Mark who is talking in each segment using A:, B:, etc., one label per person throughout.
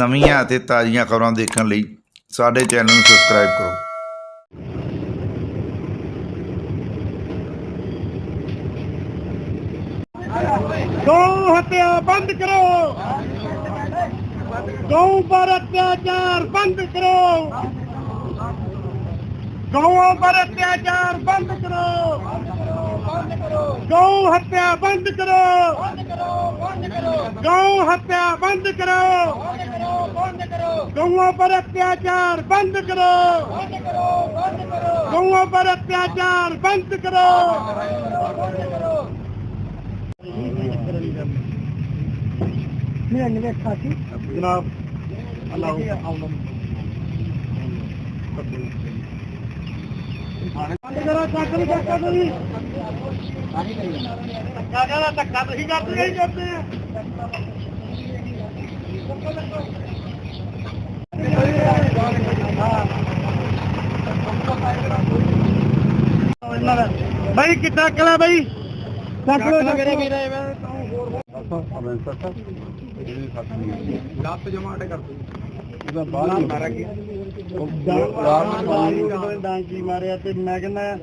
A: ਨਵੀਆਂ ਅਤੇ ਤਾਜ਼ੀਆਂ ਖਬਰਾਂ ਦੇਖਣ ਲਈ ਸਾਡੇ ਚੈਨਲ ਨੂੰ ਸਬਸਕ੍ਰਾਈਬ ਕਰੋ।
B: ਗਊ ਹੱਤਿਆ ਬੰਦ ਕਰੋ। ਗਊ ਪਰ ਅਤਿਆਚਾਰ ਬੰਦ ਕਰੋ। ਗਊਆਂ ਪਰ ਅਤਿਆਚਾਰ ਬੰਦ ਕਰੋ। ਗਊ ਹੱਤਿਆ ਬੰਦ ਕਰੋ। ਗਊ ਹੱਤਿਆ ਬੰਦ ਕਰੋ। ਗਊਆਂ ਪਰ ਅਤਿਆਚਾਰ ਬੰਦ ਕਰੋ। ਗਊਆਂ ਪਰ ਅਤਿਆਚਾਰ ਬੰਦ ਕਰੋ। ਮੇਰਾ ਨਿਵੇਸ਼ ਖਾਸੀ ਜਨਾਬ ਅੱਲਾਹ ਜਰਾ ਚੱਕ ਨਹੀਂ ਤੁਸੀਂ ਧੱਕਾ ਧੱਕਾ ਤੁਸੀਂ ਕਰਦੇ ਹੀ ਕਰਦੇ ਆ ਭਾਈ ਕਿੱਦਾਂ ਕਲਾ ਭਾਈ ਚੱਕ ਲੋ ਮੇਰੇ ਵੀਰੇ
C: ਲੱਤ ਜਮਾਟ ਕਰ ਦੂੰ।
B: ਉਹਦਾ ਬਾਹਰ ਮਾਰ ਗਿਆ ਡਾਂਕੀ ਮਾਰਿਆ ਤੇ ਮੈਂ ਕਹਿੰਦਾ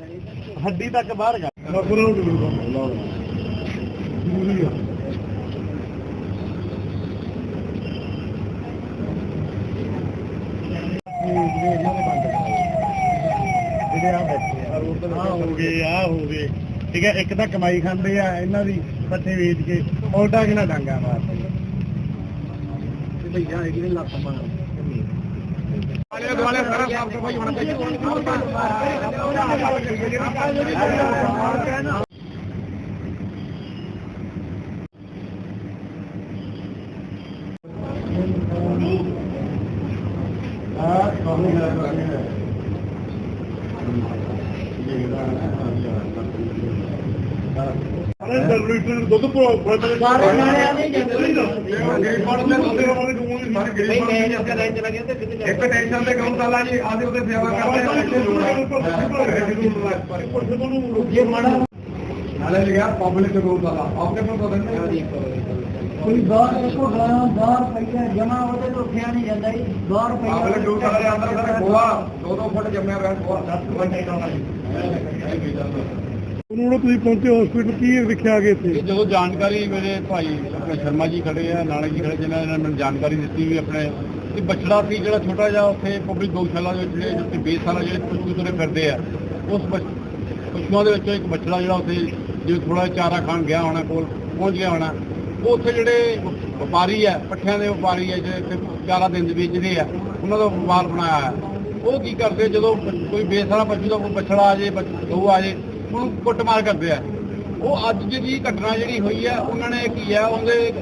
B: ਹੱਡੀ ਤੱਕ ਬਾਹਰ ਗਿਆ ਮਗਰੋਂ ਜ਼ਰੂਰੀ ਆ। ਜਿਹੜੇ ਆ ਬੈਠੇ ਆ ਆ ਹੋ ਗਏ ਆ ਹੋ ਗਏ। ਠੀਕ ਹੈ ਇੱਕ ਤਾਂ ਕਮਾਈ ਖਾਂਦੇ ਆ ਇਹਨਾਂ ਦੀ ਪੱਠੇ ਵੇਚ ਕੇ ਔਟਾ ਕਿਨਾ ਡਾਂਗਾ ਮਾਰਦੇ
C: ਤੇ ਭਈਆ ਇਹ ਕਿਹਨੇ ਲੱਤ ਮਾਰ ਆਲੇ ਦੁਆਲੇ ਸਾਰਾ ਸਾਫ਼ ਸਫ਼ਾਈ ਹੋਣਾ ਚਾਹੀਦਾ
B: ਆ ਕਾਹਨੂੰ ਗਿਆ। ਅਰੇ ਲੀਟਰ ਦੁੱਧ ਸਾਰੇ ਨਾਲਿਆਂ ਦੇ
C: ਇੱਕ ਟੈਨਸ਼ਨ ਤੇ ਗਊਸ਼ਾਲਾ ਜੀ ਆਦੇ ਉਹਦੇ ਸੇਵਾ ਕਰਦੇ
B: ਜੇ ਮੜਾ
C: ਨਾਲੇ ਲਿਆ ਪਬਲਿਕ ਗਊਸ਼ਾਲਾ ਆਪਣੇ ਕੋਲ ਤਾਂ ਨਹੀਂ।
B: ਕੋਈ ਬਾਹਰ ਦੇਖੋ ਗਾਂ ਬਾਹਰ ਪਈਆ ਜਮਾ ਉਹਦੇ ਤੋਂ ਉੱਠਿਆ ਨਹੀਂ ਜਾਂਦਾ ਜੀ। ਬਾਹਰ
C: ਪਬਲਿਕ ਗਊਸ਼ਾਲਾ ਦੇ ਅੰਦਰ ਗੋਆ। 2-2 ਫੁੱਟ ਜੰਮਿਆ ਹੋਇਆ ਗੋਆ। 10 ਘੰਟੇ ਦਾ
B: ਉਹਨੂੰ ਤੁਸੀਂ ਪਹੁੰਚੇ ਹਸਪੀਟਲ ਕੀ ਵਿਖਿਆ ਗਏ ਇੱਥੇ?
D: ਇਹ ਜਦੋਂ ਜਾਣਕਾਰੀ ਮੇਰੇ ਭਾਈ ਆਪਣੇ ਸ਼ਰਮਾ ਜੀ ਖੜੇ ਆ, ਨਾਨਕ ਜੀ ਖੜੇ, ਜਿਨ੍ਹਾਂ ਨੇ ਮੈਨੂੰ ਜਾਣਕਾਰੀ ਦਿੱਤੀ ਵੀ ਆਪਣੇ ਕਿ ਬਛੜਾ ਸੀ ਜਿਹੜਾ ਛੋਟਾ ਜਿਹਾ ਉੱਥੇ ਪਬਲਿਕ ਗਊਸ਼ਾਲਾ ਦੇ ਵਿੱਚ ਜਿਹੜੇ ਜਿੱਥੇ ਬੇਸਹਾਰਾ ਜਿਹੜੇ ਪਸ਼ੂ ਤੁਰੇ ਫਿਰਦੇ ਆ, ਉਸ ਪਸ਼ੂਆਂ ਦੇ ਵਿੱਚੋਂ ਇੱਕ ਬਛੜਾ ਜਿਹੜਾ ਉੱਥੇ ਜਿਵੇਂ ਥੋੜਾ ਚਾਰਾ ਖਾਣ ਗਿਆ ਹੋਣਾ ਕੋਲ, ਪਹੁੰਚ ਗਿਆ ਹੋਣਾ, ਉਹ ਉੱਥੇ ਜਿਹੜੇ ਵਪਾਰੀ ਆ, ਪੱਠਿਆਂ ਦੇ ਵਪਾਰੀ ਆ, ਜਿਹੜੇ ਇੱਥੇ ਚਾਰਾ ਦਿਨ ਦੇ ਵੇਚਦੇ ਆ, ਉਹਨਾਂ ਦਾ ਵਪਾਰ ਬਣਾਇਆ ਹੈ ਉਹ ਕੀ ਕਰਦੇ ਜਦੋਂ ਕੋਈ ਬੇਸਹਾਰਾ ਪਸ਼ੂ ਦਾ ਕੋਈ ਬਛੜਾ ਆ ਜੇ ਬਛ- ਗਊ ਆ ਜੇ ਉਹਨੂੰ ਕੁੱਟਮਾਰ ਕਰਦੇ ਆ। ਉਹ ਅੱਜ ਜਿਹੜੀ ਘਟਨਾ ਜਿਹੜੀ ਹੋਈ ਹੈ ਉਹਨਾਂ ਨੇ ਕੀ ਹੈ ਉਹਦੇ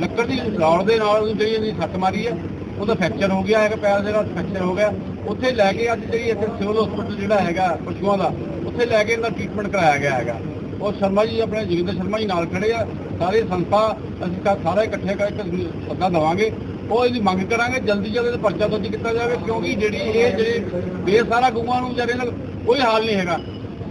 D: ਲੱਕੜ ਦੀ ਰੌੜ ਦੇ ਨਾਲ ਉਹਦੀ ਜਿਹੜੀ ਇਹਦੀ ਸੱਟ ਮਾਰੀ ਹੈ ਉਹਦਾ ਫ੍ਰੈਕਚਰ ਹੋ ਗਿਆ ਹੈਗਾ ਪੈਰ ਦੇ ਨਾਲ ਫ੍ਰੈਕਚਰ ਹੋ ਗਿਆ। ਉੱਥੇ ਲੈ ਕੇ ਅੱਜ ਜਿਹੜੀ ਇੱਥੇ ਸਿਵਲ ਹਸਪੀਟਲ ਜਿਹੜਾ ਹੈਗਾ, ਪਸ਼ੂਆਂ ਦਾ, ਉੱਥੇ ਲੈ ਕੇ ਇਹਦਾ ਟ੍ਰੀਟਮੈਂਟ ਕਰਾਇਆ ਗਿਆ ਹੈਗਾ। ਉਹ ਸ਼ਰਮਾ ਜੀ, ਆਪਣੇ ਜੋਗਿੰਦਰ ਸ਼ਰਮਾ ਜੀ ਨਾਲ ਖੜੇ ਆ। ਸਾਰੇ ਸੰਸਥਾ, ਅਸੀਂ ਕਾ ਸਾਰੇ ਇਕੱਠੇ ਕਰਕੇ ਸੱਦਾ ਦੇਵਾਂਗੇ। ਉਹ ਇਹਦੀ ਮੰਗ ਕਰਾਂਗੇ, ਜਲਦੀ ਜਲਦੀ ਇਹਦਾ ਪਰਚਾ ਦਰਜ ਕੀਤਾ ਜਾਵੇ, ਕਿਉਂਕਿ ਜਿਹੜੀ ਇਹ ਜਿਹੜੇ ਬੇਸਾਰਾ ਗਊਆਂ ਨੂੰ ਵਿਚਾਰੇ ਨਾਲ ਕੋਈ ਹਾਲ ਨਹੀਂ ਹੈਗਾ।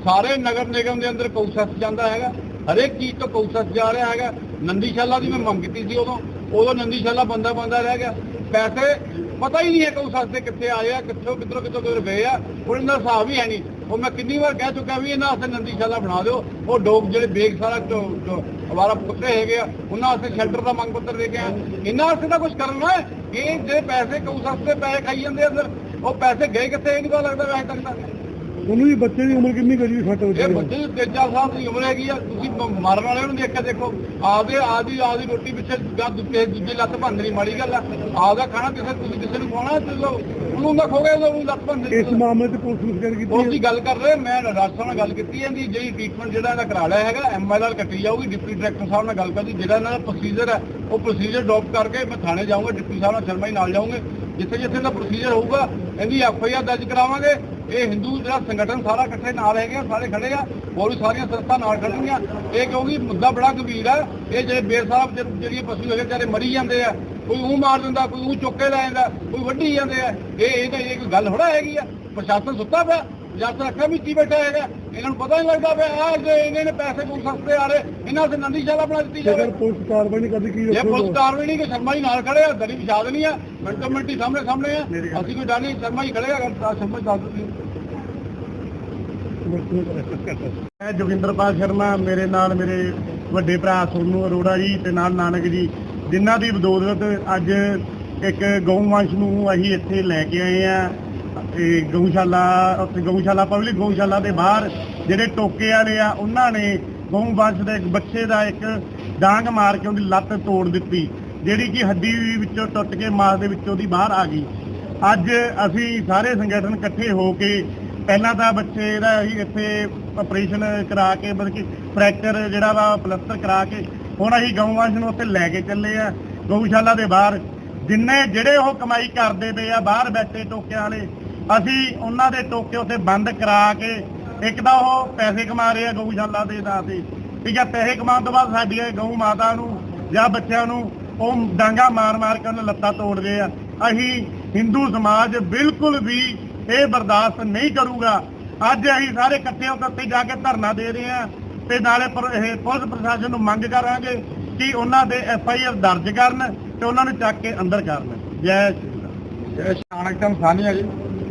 D: ਸਾਰੇ ਨਗਰ ਨਿਗਮ ਦੇ ਅੰਦਰ ਕੌਸਸ ਜਾਂਦਾ ਹੈਗਾ। ਹਰੇਕ ਚੀਜ਼ ਤੋਂ ਕੌਸਸ ਜਾ ਰਿਹਾ ਹੈਗਾ। ਨੰਦੀਸ਼ਾਲਾ ਦੀ ਮੈਂ ਮੰਗ ਕੀਤੀ ਸੀ ਉਦੋਂ। ਉਦੋਂ ਨੰਦੀਸ਼ਾਲਾ ਬੰਦਾ ਬੰਦਾ ਰਹਿ ਗਿਆ। ਪੈਸੇ ਪਤਾ ਹੀ ਨਹੀਂ ਹੈ ਕੌਸਸ ਦੇ ਕਿੱਥੇ ਆਏ ਆ, ਕਿੱਥੋਂ, ਕਿੱਧਰੋਂ, ਕਿੱਥੋਂ ਕਿਧਰ ਗਏ ਆ। ਹੁਣ ਇਹਨਾਂ ਦਾ ਹਿਸਾਬ ਹੀ ਹੈ ਨਹੀਂ। ਉਹ ਮੈਂ ਕਿੰਨੀ ਵਾਰ ਕਹਿ ਚੁੱਕਾ ਵੀ ਇਹਨਾਂ ਵਾਸਤੇ ਨੰਦੀਸ਼ਾਲਾ ਬਣਾ ਦਿਓ। ਉਹ ਡੋਗ ਜਿਹੜੇ ਬੇਗ ਸਾਰਾ ਅਵਾਰਾ ਕੁੱਤੇ ਹੈਗੇ ਆ, ਉਹਨਾਂ ਵਾਸਤੇ ਸ਼ੈਲਟਰ ਦਾ ਮੰਗ ਪੱਤਰ ਦੇ ਕੇ ਆ ਇਹਨਾਂ ਵਾਸਤੇ ਤਾਂ ਕੁਝ ਕਰਨਾ ਹੈ ਇਹ ਜਿਹੜੇ ਪੈਸੇ ਕੌਸਸ ਦੇ ਪੈਸੇ ਖਾਈ ਜਾਂਦੇ ਅੰਦਰ, ਉਹ ਪੈਸੇ ਗਏ ਕਿੱਥੇ? ਇਹ ਨਹੀਂ ਪਤਾ ਲੱਗਦਾ ਵੈਸੇ ਤੱਕ ਤਾਂ।
B: ਉਹਨੂੰ ਵੀ ਬੱਚੇ ਦੀ ਉਮਰ ਕਿੰਨੀ ਕਰੀ ਫਟ
D: ਇਹ ਬੱਚੇ ਦੀ ਚਾਰ ਸਾਲ ਦੀ ਉਮਰ ਹੈਗੀ ਆ ਤੁਸੀਂ ਮ- ਮਰਨ ਵਾਲੇ ਨੂੰ ਦੇਖ ਕੇ ਦੇਖੋ। ਆਪਦੇ ਆਦੀ ਆਦੀ ਰੋਟੀ ਪਿੱਛੇ ਗਾ ਦੂਜੇ ਦੂਜੀ ਲੱਤ ਭੰਨਣੀ ਮਾੜੀ ਗੱਲ ਆ। ਆਪਦਾ ਖਾਣਾ ਕਿਸੇ ਤੁਸੀਂ ਕਿਸੇ ਨੂੰ ਖਵਾਉਣਾ ਚਲੋ ਉਹਨੂੰ ਨਾ ਖੋਗੇ ਉਹਨੂੰ ਲੱਤ ਭੰਨਣੀ।
B: ਇਸ ਮਾਮਲੇ ਤੇ ਪੁਲਿਸ ਨੂੰ ਸ਼ਿਕਾਇਤ
D: ਉਸ
B: ਕੀਤੀ
D: ਦੀ ਗੱਲ ਕਰ ਰਹੇ ਮੈਂ ਰਾਜਸਥਾਨ ਨਾਲ ਗੱਲ ਕੀਤੀ ਹੈ ਇਹਦੀ ਜਿਹੜੀ ਟ੍ਰੀਟਮੈਂਟ ਜਿਹੜਾ ਇਹਦਾ ਕਰਾ ਲਿਆ ਹੈਗਾ ਐਮਐਲਆਰ ਕੱਟੀ ਜਾਊਗੀ ਡਿਪਟੀ ਡਾਇਰੈਕਟਰ ਸਾਹਿਬ ਨਾਲ ਗੱਲ ਕਰਦੀ ਜਿਹੜਾ ਇਹਨਾਂ ਦਾ ਪ੍ਰੋਸੀਜਰ ਹੈ ਉਹ ਪ੍ਰੋਸੀਜਰ ਅਡਾਪਟ ਕਰਕੇ ਮੈਂ ਥਾਣੇ ਜਾਊਂਗਾ ਡਿਪਟੀ ਸਾਹਿਬ ਨਾਲ ਸ਼ਰਮਾ ਜੀ ਨਾਲ ਜਾਊਂਗੇ। ਜਿੱਥੇ ਜਿੱਥੇ ਦਾ ਪ੍ਰੋਸੀਜਰ ਹੋਊਗਾ ਇਹਦੀ ਐਫਆਈਆਰ ਦਰਜ ਕਰਾਵਾਂਗੇ ਇਹ ਹਿੰਦੂ ਜਿਹੜਾ ਸੰਗਠਨ ਸਾਰਾ ਇਕੱਠੇ ਨਾਲ ਹੈਗੇ ਆ, ਸਾਰੇ ਖੜੇ ਆ, ਹੋਰ ਵੀ ਸਾਰੀਆਂ ਸੰਸਥਾ ਨਾਲ ਖੜਨਗੀਆਂ। ਇਹ ਕਿਉਂਕਿ ਮੁੱਦਾ ਬੜਾ ਗੰਭੀਰ ਆ। ਇਹ ਜਿਹੜੇ ਬੇਰ ਸਾਹਿਬ ਜਿਹੜੀਆਂ ਪਸ਼ੂ ਹੈਗੇ, ਵਿਚਾਰੇ ਮਰੀ ਜਾਂਦੇ ਆ। ਕੋਈ ਉਹ ਮਾਰ ਦਿੰਦਾ, ਕੋਈ ਉਹ ਚੁੱਕ ਕੇ ਲੈ ਜਾਂਦਾ, ਕੋਈ ਵੱਢੀ ਜਾਂਦੇ ਆ। ਇਹ ਇਹ ਤਾਂ ਇਹ ਕੋਈ ਗੱਲ ਥੋੜਾ ਹੈਗੀ ਆ। ਪ੍ਰਸ਼ਾਸਨ ਸੁੱਤਾ ਪਿਆ।
C: ਜੱਟ ਰੱਖਿਆ ਵੀ ਕੀ ਬੈਠਾ ਹੈਗਾ? ਇਹਨਾਂ ਨੂੰ ਪਤਾ ਨਹੀਂ ਲੱਗਦਾ ਵੀ ਆਹ ਜੇ ਇਹਨਾਂ ਨੇ ਪੈਸੇ ਕੋਲ ਸਸਤੇ ਆ ਰਹੇ ਇਹਨਾਂ ਤੇ ਨੰਦੀਸ਼ਾਲਾ ਬਣਾ ਦਿੱਤੀ ਜਾਵੇ।
B: ਪੁਲਿਸ ਕਾਰਵਾਈ ਨਹੀਂ ਕਰਦੀ ਕੀ
C: ਇਹ ਪੁਲਿਸ ਕਾਰਵਾਈ ਨਹੀਂ ਕਿ ਸ਼ਰਮਾ ਜੀ ਨਾਲ ਖੜੇ ਆ ਦਰੀ ਵਿਛਾ ਦੇਣੀ ਆ। ਮਿੰਟੋ ਮਿੰਟੀ ਸਾਹਮਣੇ ਸਾਹਮਣੇ ਆ। ਅਸੀਂ ਕੋਈ ਡਰ ਨਹੀਂ ਸ਼ਰਮਾ ਜੀ ਖੜੇ ਆ ਅਗਰ ਸ਼ਰਮਾ ਦੱਸ ਦਿਓ।
B: ਮੈਂ ਜੋਗਿੰਦਰਪਾਲ ਸ਼ਰਮਾ ਮੇਰੇ ਨਾਲ ਮੇਰੇ ਵੱਡੇ ਭਰਾ ਸੋਨੂ ਅਰੋੜਾ ਜੀ ਤੇ ਨਾਲ ਨਾਨਕ ਜੀ। ਜਿਨ੍ਹਾਂ ਦੀ ਬਦੌਲਤ ਅੱਜ ਇੱਕ ਗਊਵੰਸ਼ ਨੂੰ ਅਸੀਂ ਇੱਥੇ ਲੈ ਕੇ ਆਏ ਆ। ਗਊਸ਼ਾਲਾ, ਉੱਥੇ ਗਊਸ਼ਾਲਾ, ਪਬਲਿਕ ਗਊਸ਼ਾਲਾ ਦੇ ਬਾਹਰ ਜਿਹੜੇ ਟੋਕੇ ਵਾਲੇ ਆ, ਉਹਨਾਂ ਨੇ ਗਊ ਵੰਸ਼ ਦੇ ਇੱਕ ਬੱਚੇ ਦਾ ਇੱਕ ਡਾਂਗ ਮਾਰ ਕੇ ਉਹਦੀ ਲੱਤ ਤੋੜ ਦਿੱਤੀ, ਜਿਹੜੀ ਕਿ ਹੱਡੀ ਵਿੱਚੋਂ ਟੁੱਟ ਕੇ ਮਾਸ ਦੇ ਵਿੱਚੋਂ ਦੀ ਬਾਹਰ ਆ ਗਈ। ਅੱਜ ਅਸੀਂ ਸਾਰੇ ਸੰਗਠਨ ਇਕੱਠੇ ਹੋ ਕੇ ਪਹਿਲਾਂ ਤਾਂ ਬੱਚੇ ਦਾ ਅਸੀਂ ਇੱਥੇ ਆਪਰੇਸ਼ਨ ਕਰਾ ਕੇ, ਮਤਲਬ ਕਿ ਫ੍ਰੈਕਚਰ ਜਿਹੜਾ ਵਾ ਪਲਸਟਰ ਕਰਾ ਕੇ, ਹੁਣ ਅਸੀਂ ਗਊਵੰਸ਼ ਨੂੰ ਉੱਥੇ ਲੈ ਕੇ ਚੱਲੇ ਆ, ਗਊਸ਼ਾਲਾ ਦੇ ਬਾਹਰ। ਜਿੰਨੇ ਜਿਹੜੇ ਉਹ ਕਮਾਈ ਕਰਦੇ ਪਏ ਆ, ਬਾਹਰ ਬੈਠੇ ਟੋਕਿਆਂ ਵਾਲੇ ਅਸੀਂ ਉਹਨਾਂ ਦੇ ਟੋਕੇ ਉੱਥੇ ਬੰਦ ਕਰਾ ਕੇ ਇੱਕ ਤਾਂ ਉਹ ਪੈਸੇ ਕਮਾ ਰਹੇ ਆ ਗਊਸ਼ਾਲਾ ਦੇ ਨਾਂ ਤੇ, ਠੀਕ ਹੈ ਪੈਸੇ ਕਮਾਉਣ ਤੋਂ ਬਾਅਦ ਸਾਡੀਆਂ ਗਊ ਮਾਤਾ ਨੂੰ ਜਾਂ ਬੱਚਿਆਂ ਨੂੰ ਉਹ ਡਾਂਗਾ ਮਾਰ ਮਾਰ ਕੇ ਉਹਨਾਂ ਲੱਤਾਂ ਤੋੜਦੇ ਆ। ਅਸੀਂ ਹਿੰਦੂ ਸਮਾਜ ਬਿਲਕੁਲ ਵੀ ਇਹ ਬਰਦਾਸ਼ਤ ਨਹੀਂ ਕਰੂਗਾ। ਅੱਜ ਅਸੀਂ ਸਾਰੇ ਇਕੱਠੇ ਹੋ ਕੇ ਉੱਥੇ ਜਾ ਕੇ ਧਰਨਾ ਦੇ ਰਹੇ ਆ ਤੇ ਨਾਲੇ ਇਹ ਪੁਲਿਸ ਪ੍ਰਸ਼ਾਸਨ ਨੂੰ ਮੰਗ ਕਰਾਂਗੇ ਕਿ ਉਹਨਾਂ ਦੇ ਐਫ ਆਈ ਆਰ ਦਰਜ ਕਰਨ ਤੇ ਉਹਨਾਂ ਨੂੰ ਚੱਕ ਕੇ ਅੰਦਰ ਕਰਨ ਜੈ ਸ਼੍ਰੀ ਰਾਮ
C: ਇਹ ਸ਼ਾਨਕ ਤਾਂ ਜੀ।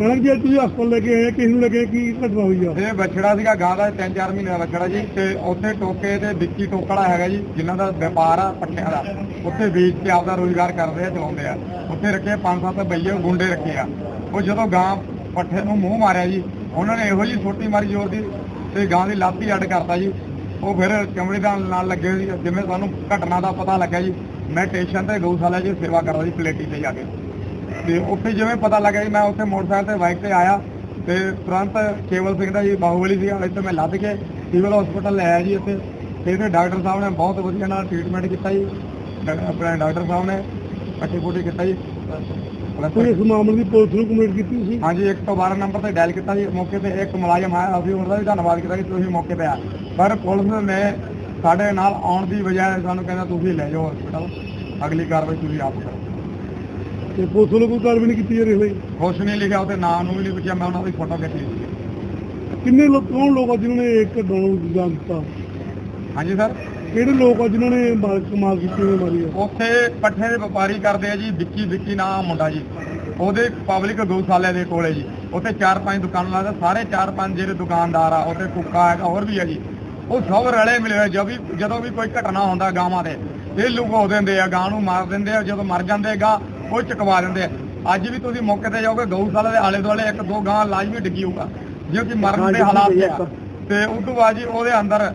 B: ਮੈਡਮ ਜੀ ਤੁਸੀਂ ਹਸਪਤਾਲ ਲੈ ਕੇ ਆਏ, ਕਿਸ ਨੂੰ ਲੱਗੇ ਕੀ ਘਟਨਾ ਹੋਈ ਆ?
C: ਇਹ ਬੱਛੜਾ ਸੀਗਾ ਗਾਂ ਦਾ 3-4 ਮਹੀਨੇ ਦਾ ਬੱਛੜਾ ਜੀ, ਤੇ ਉੱਥੇ ਟੋਕੇ ਤੇ ਵਿੱਕੀ ਟੋਕੜਾ ਹੈਗਾ ਜੀ, ਜਿਨ੍ਹਾਂ ਦਾ ਵਪਾਰ ਆ ਪੱਠਿਆਂ ਦਾ। ਉੱਥੇ ਵੇਚ ਕੇ ਆਪਦਾ ਰੋਜ਼ਗਾਰ ਕਰਦੇ ਆ, ਚਲਾਉਂਦੇ ਆ। ਉੱਥੇ ਰੱਖੇ 5-7 ਬਈਏ, ਗੁੰਡੇ ਰੱਖੇ ਆ। ਉਹ ਜਦੋਂ ਗਾਂ ਪੱਠੇ ਨੂੰ ਮੂੰਹ ਮਾਰਿਆ ਜੀ, ਉਹਨਾਂ ਨੇ ਇਹੋ ਜੀ ਛੋਟੀ ਮਾਰੀ ਜ਼ੋਰ ਦੀ, ਤੇ ਗਾਂ ਦੀ ਲੱਤ ਹੀ ਅੱਡ ਕਰਤਾ ਜੀ। ਉਹ ਫਿਰ ਚਮੜੀ ਦਾ ਨਾਲ ਲੱਗੇ ਹੋਏ ਸੀ, ਜਿਵੇਂ ਸਾਨੂੰ ਘਟਨਾ ਦਾ ਪਤਾ ਲੱਗਿਆ ਜੀ। ਮੈਂ ਸਟੇਸ਼ਨ ਤੇ ਗਊਸ਼ਾਲਾ 'ਚ ਸੇਵਾ ਕਰਦਾ ਜੀ, ਪਲੇਟੀ ਤੇ ਜਾ ਕੇ। ਤੇ ਉੱਥੇ ਜਿਵੇਂ ਪਤਾ ਲੱਗਿਆ ਜੀ ਮੈਂ ਉੱਥੇ ਮੋਟਰਸਾਈਕਲ ਤੇ ਬਾਈਕ ਤੇ ਆਇਆ ਤੇ ਤੁਰੰਤ ਕੇਵਲ ਸਿੰਘ ਦਾ ਜੀ ਬਾਹੂਬਲੀ ਸੀਗਾ ਇੱਥੇ ਮੈਂ ਲੱਦ ਕੇ ਸਿਵਲ ਹਸਪੀਟਲ ਲੈ ਆਇਆ ਜੀ ਇੱਥੇ। ਤੇ ਡਾਕਟਰ ਸਾਹਿਬ ਨੇ ਬਹੁਤ ਵਧੀਆ ਨਾਲ ਟ੍ਰੀਟਮੈਂਟ ਕੀਤਾ ਜੀ। ਆਪਣੇ ਡਾਕਟਰ ਸਾਹਿਬ ਨੇ ਪੱਟੀ ਪੁੱਟੀ ਕੀਤਾ ਜੀ।
B: ਕੋਈ ਇਸ ਮਾਮਲੇ ਦੀ ਪੁਲਿਸ ਨੂੰ ਕੰਪਲੇਂਟ ਕੀਤੀ ਸੀ?
C: ਹਾਂਜੀ 112 ਨੰਬਰ ਤੇ ਡਾਇਲ ਕੀਤਾ ਜੀ। ਮੌਕੇ ਤੇ ਇੱਕ ਮੁਲਾਜ਼ਮ ਆਇਆ ਅਸੀਂ ਉਹਦਾ ਵੀ ਧੰਨਵਾਦ ਕੀਤਾ ਕਿ ਤੁਸੀਂ ਮੌਕੇ ਤੇ ਆ ਪਰ ਪੁਲਿਸ ਨੇ ਸਾਡੇ ਨਾਲ ਆਉਣ ਦੀ ਬਜਾਏ ਸਾਨੂੰ ਕਹਿੰਦਾ ਤੁਸੀਂ ਲੈ ਜਾਓ ਹਸਪੀਟਲ ਅਗਲੀ ਕਾਰਵਾਈ ਤੁਸੀਂ ਆਪ ਕਰੋ।
B: ਤੇ ਪੁਲਿਸ ਵੱਲੋਂ ਕੋਈ ਕਾਰਵਾਈ ਨਹੀਂ ਕੀਤੀ ਜਾ ਰਹੀ ਹੋਈ
C: ਕੁਛ ਨਹੀਂ ਲਿਖਿਆ ਉਹਤੇ ਨਾਂ ਨੂੰ ਵੀ ਨਹੀਂ ਪੁੱਛਿਆ ਮੈਂ ਉਹਨਾਂ ਦੀ ਫੋਟੋ ਖਿੱਚੀ ਸੀ
B: ਕਿੰਨੇ ਲੋਕ ਕੌਣ ਲੋਕ ਆ ਜਿਨ੍ਹਾਂ ਨੇ ਇੱਕ ਡਾਉਣ ਨੂੰ ਜਾਣ ਦਿੱਤਾ?
C: ਹਾਂਜੀ ਸਰ।
B: ਕਿਹੜੇ ਲੋਕ ਆ ਜਿਨ੍ਹਾਂ ਨੇ ਮਾਰ ਕਮਾਲ ਕੀਤੀ ਹੋਈ ਮਾਰੀ ਆ?
C: ਉੱਥੇ ਪੱਠੇ ਦੇ ਵਪਾਰੀ ਕਰਦੇ ਆ ਜੀ ਵਿੱਕੀ ਵਿੱਕੀ ਨਾਮ ਮੁੰਡਾ ਜੀ। ਉਹਦੇ ਪਬਲਿਕ ਗਊਸ਼ਾਲੇ ਦੇ ਕੋਲੇ ਜੀ। ਉੱਥੇ ਚਾਰ ਪੰਜ ਦੁਕਾਨਾਂ ਲੱਗਦਾ ਸਾਰੇ ਚਾਰ ਪੰਜ ਜਿਹੜੇ ਦੁਕਾਨਦਾਰ ਆ ਉੱਥੇ ਕੁੱਕਾ ਹੈਗਾ ਹੋਰ ਵੀ ਆ ਜੀ। ਉਹ ਸਭ ਰਲੇ ਮਿਲੇ ਹੋਏ ਜਦੋਂ ਵੀ ਜਦੋਂ ਵੀ ਕੋਈ ਘਟਨਾ ਹੁੰਦਾ ਗਾਵਾਂ ਦੇ ਇਹ ਲੁਕੋ ਦਿੰਦੇ ਆ ਗਾਂ ਨੂੰ ਮਾਰ ਦਿੰਦੇ ਆ ਜਦੋਂ ਮਰ ਜਾਂਦੇ ਗਾ ਉਹ ਚਕਵਾ ਦਿੰਦੇ ਆ। ਅੱਜ ਵੀ ਤੁਸੀਂ ਮੌਕੇ ਤੇ ਜਾਓਗੇ ਗਊਸ਼ਾਲਾ ਦੇ ਆਲੇ ਦੁਆਲੇ ਇੱਕ ਦੋ ਗਾਂ ਲਾਜ਼ਮੀ ਡਿੱਗੀ ਹੋਊਗਾ ਜੇ ਕਿ ਮਰਨ ਦੇ ਹਾਲਾਤ ਤੇ ਆ। ਤੇ ਉਸ ਤੋਂ ਬਾਅਦ ਜੀ ਉਹਦੇ ਅੰਦਰ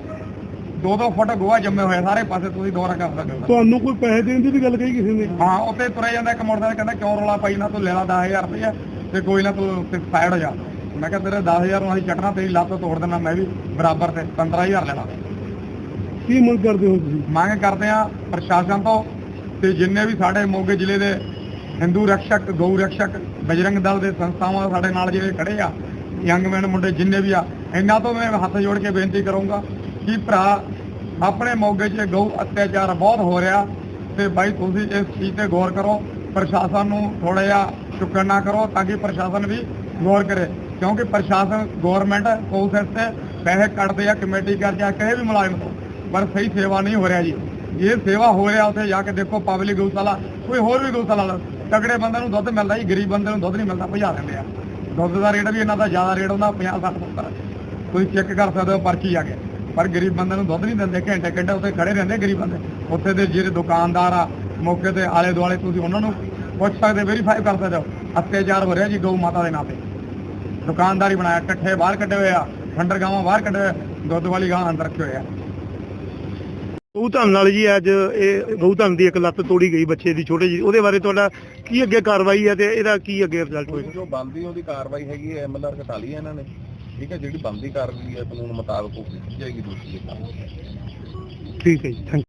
C: ਦੋ ਦੋ ਫੁੱਟ ਗੋਹਾ ਜੰਮੇ ਹੋਏ ਸਾਰੇ ਪਾਸੇ ਤੁਸੀਂ ਦੌਰਾ ਕਰ ਸਕਦੇ ਹੋ।
B: ਤੁਹਾਨੂੰ ਕੋਈ ਪੈਸੇ ਦੇਣ ਦੀ ਵੀ ਗੱਲ ਕਹੀ ਕਿਸੇ ਨੇ?
C: ਹਾਂ ਉੱਥੇ ਤੁਰੇ ਜਾਂਦਾ ਇੱਕ ਮੁੰਡਾ ਕਹਿੰਦਾ ਕਿਉਂ ਰੌਲਾ ਪਾਈ ਨਾ ਤੂੰ ਲੈ ਲਾ 10000 ਰੁਪਇਆ ਤੇ ਕੋਈ ਨਾ ਤੂੰ ਤੇ ਸਾਈਡ ਹੋ ਜਾ। ਮੈਂ ਕਿਹਾ ਤੇਰੇ 10000 ਨੂੰ ਅਸੀਂ ਚਟਣਾ ਤੇਰੀ ਲੱਤ ਤੋੜ ਦੇਣਾ ਮੈਂ ਵੀ ਬਰਾਬਰ ਤੇ 15000 ਲੈ ਲਾ।
B: ਕੀ ਮੰਗ ਕਰਦੇ ਹੋ ਤੁਸੀਂ?
C: ਮੰਗ ਕਰਦੇ ਆ ਪ੍ਰਸ਼ਾਸਨ ਤੋਂ ਤੇ ਜਿੰਨੇ ਵੀ ਸਾਡੇ ਮੋਗੇ ਜ਼ਿਲ੍ਹੇ ਦੇ ਹਿੰਦੂ ਰਕਸ਼ਕ ਗਊ ਰਕਸ਼ਕ ਬਜਰੰਗ ਦਲ ਦੇ ਸੰਸਥਾਵਾਂ ਸਾਡੇ ਨਾਲ ਜਿਹੜੇ ਖੜੇ ਆ ਯੰਗਮੈਨ ਮੁੰਡੇ ਜਿੰਨੇ ਵੀ ਆ, ਇਹਨਾਂ ਤੋਂ ਮੈਂ ਹੱਥ ਜੋੜ ਕੇ ਬੇਨਤੀ ਕਰੂੰਗਾ ਕਿ ਭਰਾ, ਆਪਣੇ ਮੋਗੇ 'ਚ ਗਊ ਅਤਿਆਚਾਰ ਬਹੁਤ ਹੋ ਰਿਹਾ ਤੇ ਬਾਈ ਤੁਸੀਂ ਇਸ ਚੀਜ਼ ਤੇ ਗੌਰ ਕਰੋ, ਪ੍ਰਸ਼ਾਸਨ ਨੂੰ ਥੋੜਾ ਜਿਹਾ ਚੁੱਕਣ ਨਾ ਕਰੋ ਤਾਂ ਕਿ ਪ੍ਰਸ਼ਾਸਨ ਵੀ ਗੌਰ ਕਰੇ, ਕਿਉਂਕਿ ਪ੍ਰਸ਼ਾਸਨ ਗਵਰਨਮੈਂਟ ਕੋਸ਼ਿਸ਼ ਤੇ ਪੈਸੇ ਕੱਢਦੇ ਆ, ਕਮੇਟੀ ਕਰਕੇ ਆ, ਕਿਸੇ ਵੀ ਮੁਲਾਜ਼ਮ ਤੋਂ, ਪਰ ਸਹੀ ਸੇਵਾ ਨਹੀਂ ਹੋ ਰਿਹਾ ਜੀ। ਇਹ ਸੇਵਾ ਹੋ ਰਿਹਾ ਉੱਥੇ ਜਾ ਕੇ ਦੇਖੋ ਪਬਲਿਕ ਗਊਸ਼ਾਲਾ ਕੋਈ ਹੋਰ ਵੀ ਗਊਸ਼ਾਲਾ ਤਗੜੇ ਬੰਦੇ ਨੂੰ ਦੁੱਧ ਮਿਲਦਾ ਜੀ, ਗਰੀਬ ਬੰਦੇ ਨੂੰ ਦੁੱਧ ਨਹੀਂ ਮਿਲਦਾ, ਭਜਾ ਦਿੰਦੇ ਆ। ਦੁੱਧ ਦਾ ਰੇਟ ਵੀ ਇਹਨਾਂ ਦਾ ਜ਼ਿਆਦਾ ਰੇਟ ਹੁੰਦਾ 50 60 70 ਤੁਸੀਂ ਚੈੱਕ ਕਰ ਸਕਦੇ ਹੋ, ਪਰਚੀ ਆ ਕੇ ਪਰ ਗਰੀਬ ਬੰਦੇ ਨੂੰ ਦੁੱਧ ਨਹੀਂ ਦਿੰਦੇ, ਘੰਟੇ ਘੰਟੇ ਉੱਥੇ ਖੜੇ ਰਹਿੰਦੇ ਗਰੀਬ ਬੰਦੇ। ਉੱਥੇ ਦੇ ਜਿਹੜੇ ਦੁਕਾਨਦਾਰ ਆ, ਮੌਕੇ ਤੇ ਆਲੇ ਦੁਆਲੇ ਤੁਸੀਂ ਉਹਨਾਂ ਨੂੰ ਪੁੱਛ ਸਕਦੇ ਵੈਰੀਫਾਈ ਕਰ ਸਕਦੇ ਹੋ। ਅਤਿਆਚਾਰ ਹੋ ਰਿਹਾ ਜੀ, ਗਊ ਮਾਤਾ ਦੇ ਨਾਂ ਤੇ। ਦੁਕਾਨਦਾਰੀ ਬਣਾਇਆ, ਟੱਠੇ ਬਾਹਰ ਕੱਢੇ ਹੋਏ ਆ ਫੰਡਰ ਗਾਵਾਂ ਬਾਹਰ ਕੱਢੇ ਹੋਏ ਦੁੱਧ ਵਾਲੀ ਗਾਂ ਅੰਦਰ ਰੱਖੇ ਹੋਏ ਆ।
B: ਗਊ ਧਨ ਨਾਲ ਜੀ ਅੱਜ ਇਹ ਗਊ ਧਨ ਦੀ ਇੱਕ ਲੱਤ ਤੋੜੀ ਗਈ ਬੱਚੇ ਦੀ ਛੋਟੇ ਜੀ। ਉਹਦੇ ਬਾਰੇ ਤੁਹਾਡਾ ਕੀ ਅੱਗੇ ਕਾਰਵਾਈ ਹੈ ਤੇ ਇਹਦਾ ਕੀ ਅੱਗੇ ਰਿਜ਼ਲਟ ਹੋਏਗਾ?
E: ਜੋ ਬੰਦੀ ਉਹਦੀ ਕਾਰਵਾਈ ਹੈਗੀ ਹੈ ਐਮਐਲਆਰ ਘਟਾ ਲਈ ਇਹਨਾਂ ਨੇ। ਠੀਕ ਹੈ ਜਿਹੜੀ ਬੰਦੀ ਕਾਰਵਾਈ ਹੈ ਕਾਨੂੰਨ ਮੁਤਾਬਕ ਉਹ ਕੀਤੀ ਜਾਏਗੀ ਦੋਸ਼ੀ ਦੇ ਖਿਲਾਫ।
B: ਠੀਕ ਹੈ ਜੀ ਥੈਂਕ